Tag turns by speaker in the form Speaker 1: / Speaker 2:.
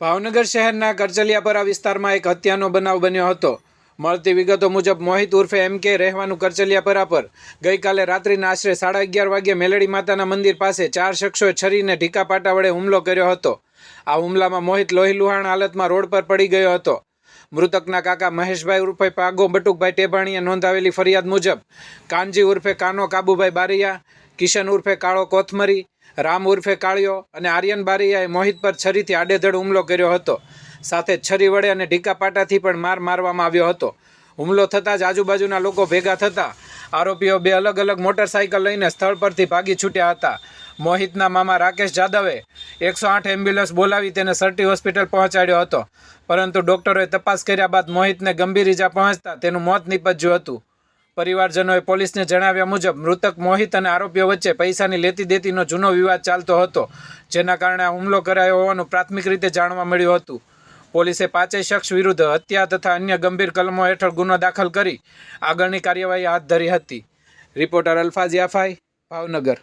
Speaker 1: ભાવનગર શહેરના કરચલિયાપરા વિસ્તારમાં એક હત્યાનો બનાવ બન્યો હતો. મળતી વિગતો મુજબ, મોહિત ઉર્ફે એમ કે રહેવાનું કરચલિયાપરા પર ગઈકાલે રાત્રિના આશરે સાડા અગિયાર વાગ્યે મેલડી માતાના મંદિર પાસે ચાર શખ્સોએ છરીને ઢીકા પાટા વડે હુમલો કર્યો હતો. આ હુમલામાં મોહિત લોહી લુહાણ હાલતમાં રોડ પર પડી ગયો હતો. મૃતકના કાકા મહેશભાઈ ઉર્ફે પાગો, બટુકભાઈ ટેભાણીએ નોંધાવેલી ફરિયાદ મુજબ, કાનજી ઉર્ફે કાનો કાબુભાઈ બારિયા, કિશન ઉર્ફે કાળો કોથમરી રામ ઉર્ફે કાળિયો અને આર્યન બારીયાએ મોહિત પર છરીથી આડેધડ હુમલો કર્યો હતો. સાથે છરી વડે અને ઢીકા પાટાથી પણ માર મારવામાં આવ્યો હતો. હુમલો થતાં જ આજુબાજુના લોકો ભેગા થતાં આરોપીઓ બે અલગ અલગ મોટરસાઇકલ લઈને સ્થળ પરથી ભાગી છૂટ્યા હતા. મોહિતના મામા રાકેશ જાદવે એકસો આઠ એમ્બ્યુલન્સ બોલાવી તેને સરટી હોસ્પિટલ પહોંચાડ્યો હતો. પરંતુ ડોક્ટરોએ તપાસ કર્યા બાદ મોહિતને ગંભીર ઇજા પહોંચતા તેનું મોત નીપજ્યું હતું. પરિવારજનોએ પોલીસને જણાવ્યા મુજબ, મૃતક મોહિત અને આરોપીઓ વચ્ચે પૈસાની લેતી દેતીનો જૂનો વિવાદ ચાલતો હતો, જેના કારણે આ હુમલો કરાયો હોવાનું પ્રાથમિક રીતે જાણવા મળ્યું હતું. પોલીસે પાંચેય શખ્સ વિરુદ્ધ હત્યા તથા અન્ય ગંભીર કલમો હેઠળ ગુનો દાખલ કરી આગળની કાર્યવાહી હાથ ધરી હતી. રિપોર્ટર અલ્ફાઝ યાફાઈ ભાવનગર.